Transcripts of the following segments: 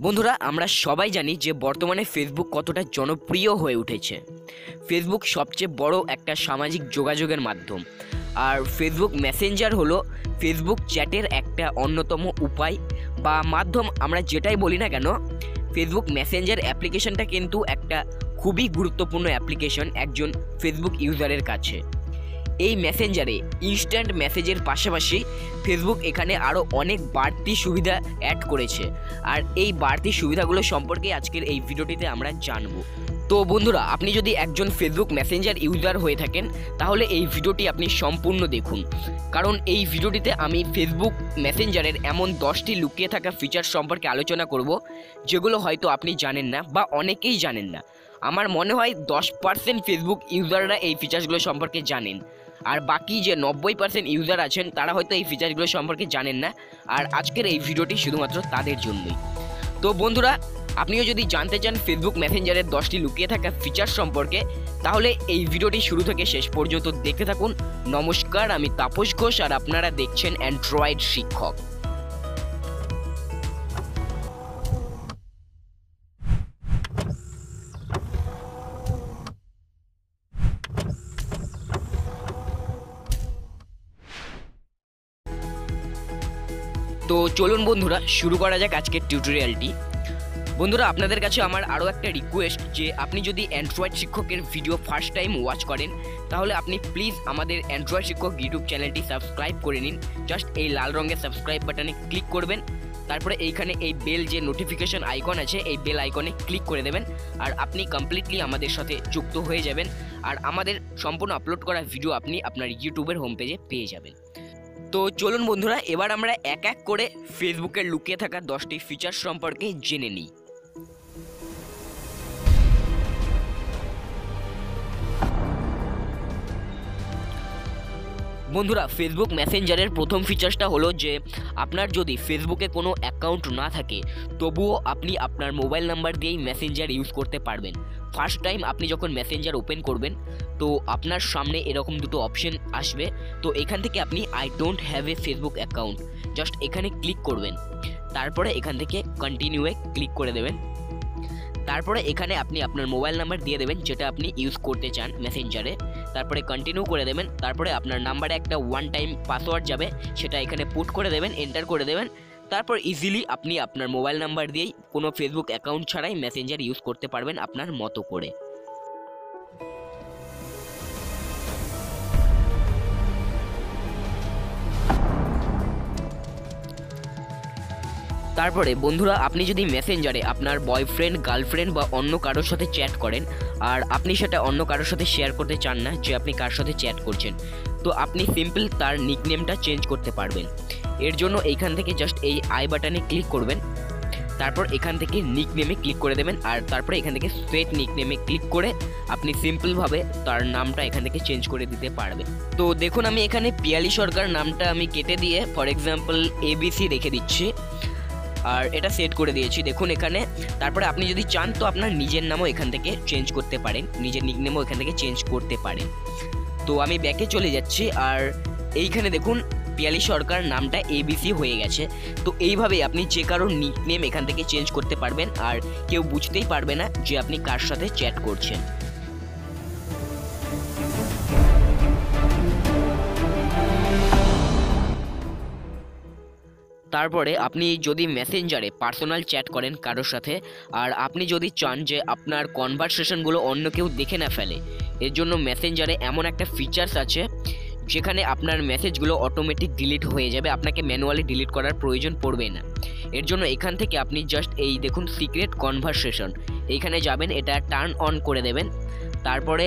বন্ধুরা, আমরা সবাই জানি যে বর্তমানে ফেসবুক কতটা জনপ্রিয় হয়ে উঠেছে। ফেসবুক সবচেয়ে বড় একটা সামাজিক যোগাযোগের মাধ্যম। আর ফেসবুক মেসেঞ্জার হলো ফেসবুক চ্যাটের একটা অন্যতম উপায় বা মাধ্যম। আমরা যেটাই বলি না কেন ফেসবুক মেসেঞ্জার অ্যাপ্লিকেশনটা কিন্তু একটা খুবই গুরুত্বপূর্ণ অ্যাপ্লিকেশন একজন ফেসবুক ইউজারের কাছে। এই মেসেঞ্জারে ইনস্ট্যান্ট মেসেজের পাশাপাশি ফেসবুক এখানে আরও অনেক বাড়তি সুবিধা অ্যাড করেছে। আর এই বাড়তি সুবিধাগুলো সম্পর্কে আজকের এই ভিডিওটিতে আমরা জানব। তো বন্ধুরা, আপনি যদি একজন ফেসবুক মেসেঞ্জার ইউজার হয়ে থাকেন, তাহলে এই ভিডিওটি আপনি সম্পূর্ণ দেখুন। কারণ এই ভিডিওটিতে আমি ফেসবুক মেসেঞ্জারের এমন দশটি লুকিয়ে থাকা ফিচার সম্পর্কে আলোচনা করব, যেগুলো হয়তো আপনি জানেন না বা অনেকেই জানেন না। আমার মনে হয় দশ পার্সেন্ট ফেসবুক ইউজাররা এই ফিচার্সগুলো সম্পর্কে জানেন। আর বাকি যে নব্বই পার্সেন্ট ইউজার আছেন, তারা হয়তো এই ফিচারগুলো সম্পর্কে জানেন না। আর আজকের এই ভিডিওটি শুধুমাত্র তাদের জন্যই। তো বন্ধুরা, আপনিও যদি জানতে চান ফেসবুক মেসেঞ্জারের দশটি লুকিয়ে থাকা ফিচার সম্পর্কে, তাহলে এই ভিডিওটি শুরু থেকে শেষ পর্যন্ত দেখতে থাকুন। নমস্কার, আমি তাপস ঘোষ, আর আপনারা দেখছেন অ্যান্ড্রয়েড শিক্ষক। তো চলুন বন্ধুরা, শুরু করা যাক আজকের টিউটোরিয়ালটি বন্ধুরা, আপনাদের কাছে আমার আরও একটা রিকোয়েস্ট যে আপনি যদি অ্যান্ড্রয়েড শিক্ষকের ভিডিও ফার্স্ট টাইম ওয়াচ করেন, তাহলে আপনি প্লিজ আমাদের অ্যান্ড্রয়েড শিক্ষক ইউটিউব চ্যানেলটি সাবস্ক্রাইব করে নিন। জাস্ট এই লাল রঙের সাবস্ক্রাইব বাটনে ক্লিক করবেন, তারপরে এইখানে এই বেল যে নোটিফিকেশন আইকন আছে, এই বেল আইকনে ক্লিক করে দেবেন, আর আপনি কমপ্লিটলি আমাদের সাথে যুক্ত হয়ে যাবেন, আর আমাদের সম্পূর্ণ আপলোড করা ভিডিও আপনি আপনার ইউটিউবের হোম পেজে পেয়ে যাবেন। তো চলুন বন্ধুরা, এবার আমরা এক এক করে ফেসবুকের লুকিয়ে থাকা দশটি ফিচার সম্পর্কে জেনে নিই। বন্ধুরা ফেসবুক মেসেঞ্জারের প্রথম ফিচার্সটা হলো যে, আপনার যদি ফেসবুকে কোনো অ্যাকাউন্ট না থাকে, তবুও আপনি আপনার মোবাইল নাম্বার দিয়েই মেসেঞ্জার ইউজ করতে পারবেন। ফার্স্ট টাইম আপনি যখন মেসেঞ্জার ওপেন করবেন, তো আপনার সামনে এরকম দুটো অপশন আসবে। তো এখান থেকে আপনি I don't have a Facebook account just এখানে ক্লিক করবেন। তারপরে এখান থেকে কন্টিনিউয়ে ক্লিক করে দেবেন। তারপরে এখানে আপনি আপনার মোবাইল নাম্বার দিয়ে দেবেন, যেটা আপনি ইউজ করতে চান মেসেঞ্জারে তারপরে কন্টিনিউ করে দেবেন। তারপরে আপনার নাম্বারে একটা ওয়ান টাইম পাসওয়ার্ড যাবে, সেটা এখানে পুট করে দেবেন এন্টার করে দেবেন। তারপর ইজিলি আপনি আপনার মোবাইল নাম্বার দিয়েই কোনো ফেসবুক অ্যাকাউন্ট ছাড়াই মেসেঞ্জার ইউজ করতে পারবেন আপনার মতো করে। তারপরে, বন্ধুরা, আপনি যদি মেসেঞ্জারে আপনার বয়ফ্রেন্ড, গার্লফ্রেন্ড বা অন্য কারোর সাথে চ্যাট করেন, আর আপনি সেটা অন্য কারোর সাথে শেয়ার করতে চান না, যে আপনি কার সাথে চ্যাট করছেন, তো আপনি সিম্পল তার নিকনেমটা চেঞ্জ করতে পারবেন। এর জন্য এইখান থেকে জাস্ট এই আই বাটনে ক্লিক করবেন। তারপর এখান থেকে নিক নেমে ক্লিক করে দেবেন, আর তারপরে এখান থেকে সেট নিক নেমে ক্লিক করে আপনি সিম্পলভাবে তার নামটা এখান থেকে চেঞ্জ করে দিতে পারবেন। তো দেখুন, আমি এখানে পিয়ালি সরকার নামটা আমি কেটে দিয়ে ফর এক্সাম্পল এবিসি রেখে দিচ্ছি। আর এটা সেট করে দিয়েছি। দেখুন এখানে, তারপরে আপনি যদি চান তো আপনার নিজের নামও এখান থেকে চেঞ্জ করতে পারেন, নিজের নিকনেমও এখান থেকে চেঞ্জ করতে পারেন। তো আমি ব্যাকে চলে যাচ্ছি আর এইখানে দেখুন, পিয়ালি সরকার নামটা এবিসি হয়ে গেছে। তো এইভাবে আপনি যে কারোর নিকনেম এখান থেকে চেঞ্জ করতে পারবেন আর কেউ বুঝতেই পারবে না যে আপনি কার সাথে চ্যাট করছেন। তারপরে আপনি যদি মেসেঞ্জারে পার্সোনাল চ্যাট করেন কারোর সাথে, আর আপনি যদি চান যে আপনার কনভারসেশনগুলো অন্য কেউ দেখে না ফেলে, এর জন্য মেসেঞ্জারে এমন একটা ফিচার্স আছে, যেখানে আপনার মেসেজগুলো অটোমেটিক ডিলিট হয়ে যাবে, আপনাকে ম্যানুয়ালি ডিলিট করার প্রয়োজন পড়বে না। এর জন্য এখান থেকে আপনি জাস্ট এই দেখুন সিক্রেট কনভারসেশন এইখানে যাবেন, এটা টার্ন অন করে দেবেন, তারপরে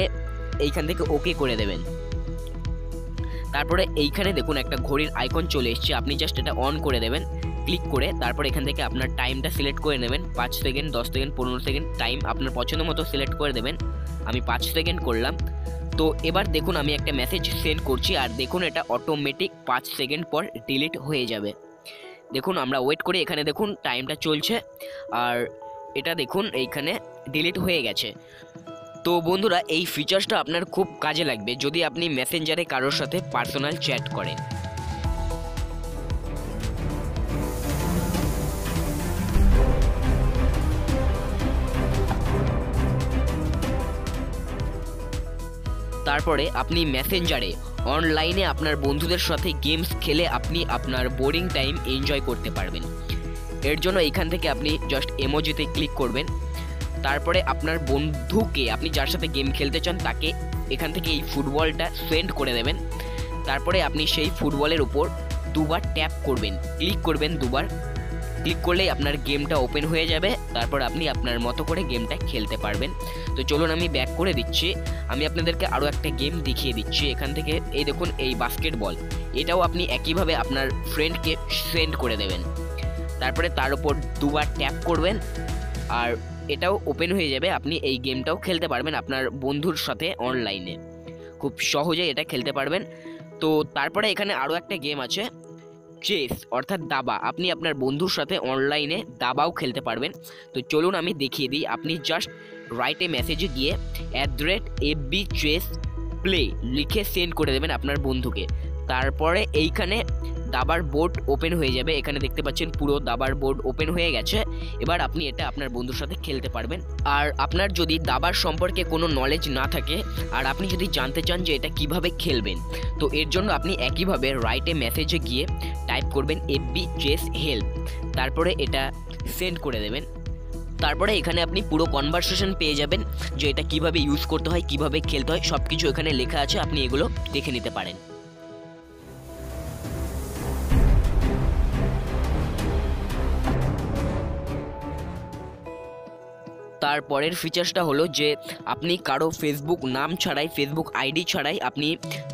এইখান থেকে ওকে করে দেবেন। তারপরে এইখানে দেখুন একটা ঘড়ির আইকন চলে এসছে। আপনি জাস্ট এটা অন করে দেবেন ক্লিক করে তারপর এখান থেকে আপনার টাইমটা সিলেক্ট করে নেবেন। পাঁচ সেকেন্ড দশ সেকেন্ড পনেরো সেকেন্ড টাইম আপনার পছন্দ মতো সিলেক্ট করে দেবেন। আমি পাঁচ সেকেন্ড করলাম। তো এবার দেখুন আমি একটা মেসেজ সেন্ড করছি আর দেখুন এটা অটোমেটিক পাঁচ সেকেন্ড পর ডিলিট হয়ে যাবে। দেখুন আমরা ওয়েট করি এখানে দেখুন টাইমটা চলছে। আর এটা দেখুন এইখানে ডিলিট হয়ে গেছে। তো বন্ধুরা, এই ফিচার্সটা আপনার খুব কাজে লাগবে যদি আপনি মেসেঞ্জারে কারোর সাথে পার্সোনাল চ্যাট করেন। তারপরে আপনি মেসেঞ্জারে অনলাইনে আপনার বন্ধুদের সাথে গেমস খেলে আপনি আপনার বোরিং টাইম এনজয় করতে পারবেন। এর জন্য এখান থেকে আপনি জাস্ট এমোজিতে ক্লিক করবেন। তারপরে আপনার বন্ধুকে, আপনি যার সাথে গেম খেলতে চান, তাকে এখান থেকে এই ফুটবলটা সেন্ড করে দেবেন। তারপরে আপনি সেই ফুটবলের উপর দুবার ট্যাপ করবেন ক্লিক করবেন দুবার। ক্লিক করলেই আপনার গেমটা ওপেন হয়ে যাবে, তারপর আপনি আপনার মতো করে গেমটা খেলতে পারবেন। তো চলুন আমি ব্যাক করে দিচ্ছি। আমি আপনাদেরকে আরও একটা গেম দেখিয়ে দিচ্ছি এখান থেকে। এই দেখুন, এই বাস্কেটবল এটাও আপনি একইভাবে আপনার ফ্রেন্ডকে সেন্ড করে দেবেন। তারপরে তার উপর দুবার ট্যাপ করবেন। আর এটাও ওপেন হয়ে যাবে, আপনি এই গেমটাও খেলতে পারবেন আপনার বন্ধুর সাথে অনলাইনে খুব সহজেই এটা খেলতে পারবেন। তো তারপরে এখানে আরও একটা গেম আছে চেস অর্থাৎ দাবা। আপনি আপনার বন্ধুর সাথে অনলাইনে দাবাও খেলতে পারবেন। তো চলুন আমি দেখিয়ে দিই, আপনি জাস্ট রাইটে মেসেজে গিয়ে at the rate F B chess play লিখে সেন্ড করে দেবেন আপনার বন্ধুকে। তারপরে এইখানে দাবার বোর্ড ওপেন হয়ে যাবে। এখানে দেখতে পাচ্ছেন পুরো দাবার বোর্ড ওপেন হয়ে গেছে। এবার আপনি এটা আপনার বন্ধুর সাথে খেলতে পারবেন। আর আপনার যদি দাবার সম্পর্কে কোনো নলেজ না থাকে, আর আপনি যদি জানতে চান যে এটা কীভাবে খেলবেন, তো এর জন্য আপনি একইভাবে রাইটে মেসেজে গিয়ে টাইপ করবেন এফ বি চেস হেল্প তারপরে এটা সেন্ড করে দেবেন। তারপরে এখানে আপনি পুরো কনভারসেশন পেয়ে যাবেন যে এটা কীভাবে ইউজ করতে হয়, কীভাবে খেলতে হয় সব কিছু এখানে লেখা আছে। আপনি এগুলো দেখে নিতে পারেন। তারপরের ফিচার্সটা হলো যে আপনি কারও ফেসবুক নাম ছাড়াই ফেসবুক আইডি ছাড়াই আপনি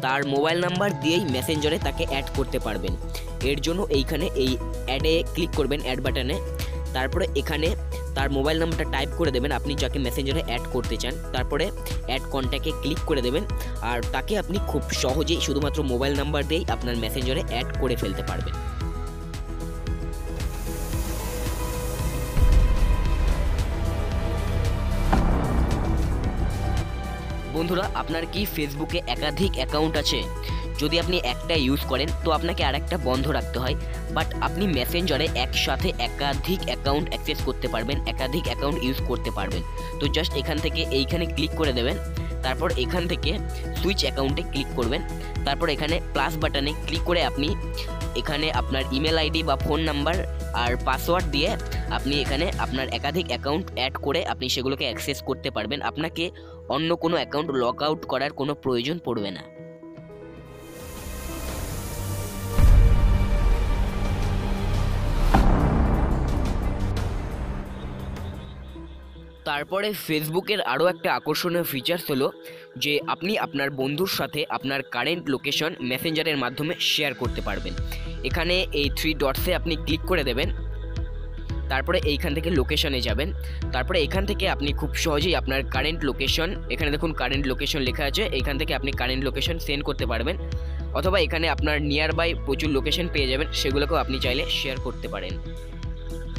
তার মোবাইল নাম্বার দিয়েই মেসেঞ্জারে তাকে অ্যাড করতে পারবেন। এর জন্য এইখানে এই অ্যাডে ক্লিক করবেন অ্যাড বাটনে তারপরে এখানে তার মোবাইল নাম্বারটা টাইপ করে দেবেন আপনি যাকে মেসেঞ্জারে অ্যাড করতে চান। তারপরে অ্যাড কন্ট্যাক্টে ক্লিক করে দেবেন আর তাকে আপনি খুব সহজেই শুধুমাত্র মোবাইল নাম্বার দিয়েই আপনার মেসেঞ্জারে অ্যাড করে ফেলতে পারবেন। বন্ধুরা, আপনার কি ফেসবুকে একাধিক অ্যাকাউন্ট আছে? যদি আপনি একটা ইউজ করেন, তো আপনাকে আর একটা বন্ধ রাখতে হয়। বাট আপনি মেসেঞ্জারে একসাথে একাধিক অ্যাকাউন্ট অ্যাক্সেস করতে পারবেন, একাধিক অ্যাকাউন্ট ইউজ করতে পারবেন। তো জাস্ট এখান থেকে এইখানে ক্লিক করে দেবেন। তারপর এখান থেকে সুইচ অ্যাকাউন্টে ক্লিক করবেন। তারপর এখানে প্লাস বাটনে ক্লিক করে আপনি এখানে আপনার ইমেল আইডি বা ফোন নাম্বার আর পাসওয়ার্ড দিয়ে আপনি এখানে আপনার একাধিক অ্যাকাউন্ট অ্যাড করে আপনি সেগুলোকে অ্যাক্সেস করতে পারবেন। আপনাকে অন্য কোনো অ্যাকাউন্ট লগ আউট করার কোনো প্রয়োজন পড়বে না। তারপরে ফেসবুকের আরও একটা আকর্ষণীয় ফিচার্স হলো যে আপনি আপনার বন্ধুর সাথে আপনার কারেন্ট লোকেশন মেসেঞ্জারের মাধ্যমে শেয়ার করতে পারবেন। এখানে এই থ্রি ডটসে আপনি ক্লিক করে দেবেন, তারপরে এইখান থেকে লোকেশনে যাবেন, তারপরে এখান থেকে আপনি খুব সহজেই আপনার কারেন্ট লোকেশন এখানে দেখুন কারেন্ট লোকেশন লেখা আছে, এখান থেকে আপনি কারেন্ট লোকেশন সেন্ড করতে পারবেন, অথবা এখানে আপনার নিয়ার বাই প্রচুর লোকেশন পেয়ে যাবেন, সেগুলোকেও আপনি চাইলে শেয়ার করতে পারেন।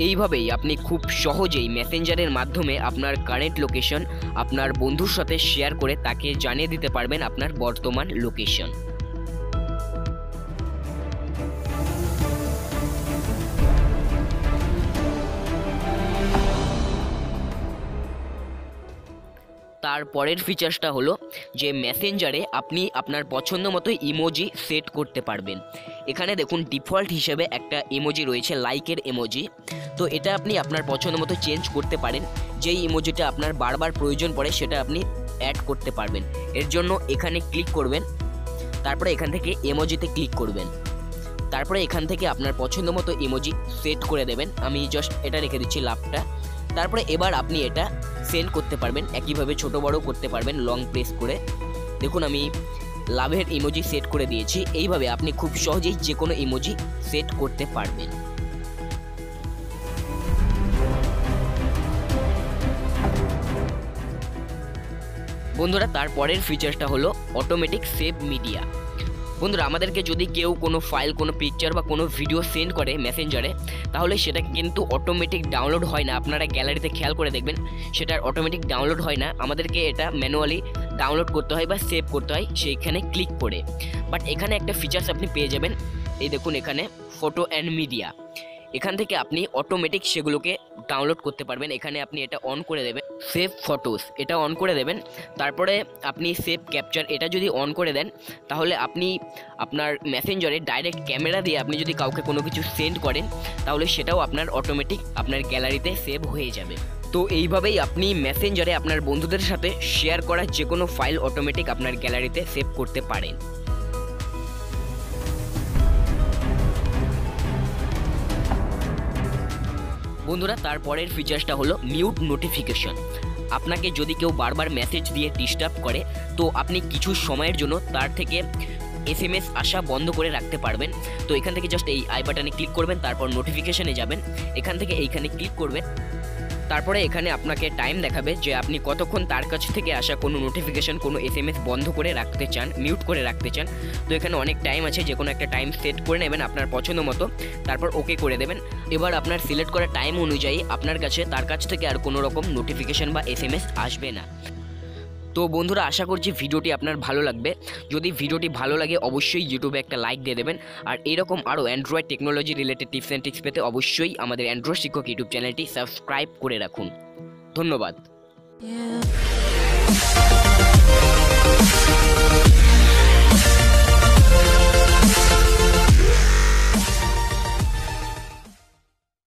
এইভাবেই আপনি খুব সহজেই মেসেঞ্জারের মাধ্যমে আপনার কারেন্ট লোকেশন আপনার বন্ধুর সাথে শেয়ার করে তাকে জানিয়ে দিতে পারবেন আপনার বর্তমান লোকেশন তারপরের ফিচার্সটা হলো যে মেসেঞ্জারে আপনি আপনার পছন্দ মতো ইমোজি সেট করতে পারবেন। এখানে দেখুন ডিফল্ট হিসেবে একটা ইমোজি রয়েছে লাইকের ইমোজি তো এটা আপনি আপনার পছন্দ মতো চেঞ্জ করতে পারেন। যেই ইমোজিটা আপনার বারবার প্রয়োজন পড়ে সেটা আপনি অ্যাড করতে পারবেন। এর জন্য এখানে ক্লিক করবেন, তারপরে এখান থেকে এমোজিতে ক্লিক করবেন। তারপরে এখান থেকে আপনার পছন্দ মতো ইমোজি সেট করে দেবেন। আমি জাস্ট এটা রেখে দিচ্ছি লাভটা। তারপরে এবার আপনি এটা সেন্ড করতে পারবেন, একইভাবে ছোট বড় করতে পারবেন লং প্রেস করে। দেখুন, আমি লাভের ইমোজি সেট করে দিয়েছি। এইভাবে আপনি খুব সহজেই যে কোনো ইমোজি সেট করতে পারবেন। বন্ধুরা, তারপরের ফিচারটা হলো অটোমেটিক সেভ মিডিয়া বন্ধুরা, আমাদেরকে যদি কেউ কোনো ফাইল কোনো পিকচার বা কোনো ভিডিও সেন্ড করে মেসেঞ্জারে তাহলে সেটা কিন্তু অটোমেটিক ডাউনলোড হয় না। আপনারা গ্যালারিতে খেয়াল করে দেখবেন, সেটা অটোমেটিক ডাউনলোড হয় না। আমাদেরকে এটা ম্যানুয়ালি ডাউনলোড করতে হয় বা সেভ করতে হয়, সেইখানে ক্লিক করে। বাট এখানে একটা ফিচার্স আপনি পেয়ে যাবেন। এই দেখুন এখানে ফটো অ্যান্ড মিডিয়া এখান থেকে আপনি অটোমেটিক সেগুলোকে ডাউনলোড করতে পারবেন। এখানে আপনি এটা অন করে দেবেন। সেভ ফটোস এটা অন করে দেবেন। তারপরে আপনি সেভ ক্যাপচার এটা যদি অন করে দেন, তাহলে আপনি আপনার মেসেঞ্জারে ডাইরেক্ট ক্যামেরা দিয়ে আপনি যদি কাউকে কোনো কিছু সেন্ড করেন, তাহলে সেটাও আপনার অটোমেটিক আপনার গ্যালারিতে সেভ হয়ে যাবে। তো এইভাবেই আপনি মেসেঞ্জারে আপনার বন্ধুদের সাথে শেয়ার করা যে কোনো ফাইল অটোমেটিক আপনার গ্যালারিতে সেভ করতে পারেন। বন্ধুরা তারপরের ফিচার্সটা হলো মিউট নোটিফিকেশন আপনাকে যদি কেউ বারবার মেসেজ দিয়ে ডিস্টার্ব করে, তো আপনি কিছু সময়ের জন্য তার থেকে এস এম এস আসা বন্ধ করে রাখতে পারবেন। তো এখান থেকে জাস্ট এই আই বাটনে ক্লিক করবেন, তারপর নোটিফিকেশানে যাবেন। এখান থেকে এইখানে ক্লিক করবেন। তারপরে এখানে আপনাকে টাইম দেখাবে যে আপনি কতক্ষণ তার কাছ থেকে আসা কোনো নোটিফিকেশান কোনো এস এম এস বন্ধ করে রাখতে চান মিউট করে রাখতে চান। তো এখানে অনেক টাইম আছে যে কোনো একটা টাইম সেট করে নেবেন আপনার পছন্দ মতো, তারপর ওকে করে দেবেন। এবার আপনার সিলেক্ট করা টাইম অনুযায়ী আপনার কাছে তার কাছ থেকে আর কোনো রকম নোটিফিকেশান বা এস এম এস আসবে না। তো বন্ধুরা, আশা করছি ভিডিওটি আপনার ভালো লাগবে। যদি ভিডিওটি ভালো লাগে, অবশ্যই ইউটিউবে একটা লাইক দিয়ে দেবেন। আর এরকম আরও Android technology related tips and tricks পেতে অবশ্যই আমাদের অ্যান্ড্রয়েড শিক্ষক ইউটিউব চ্যানেলটি সাবস্ক্রাইব করে রাখুন। ধন্যবাদ.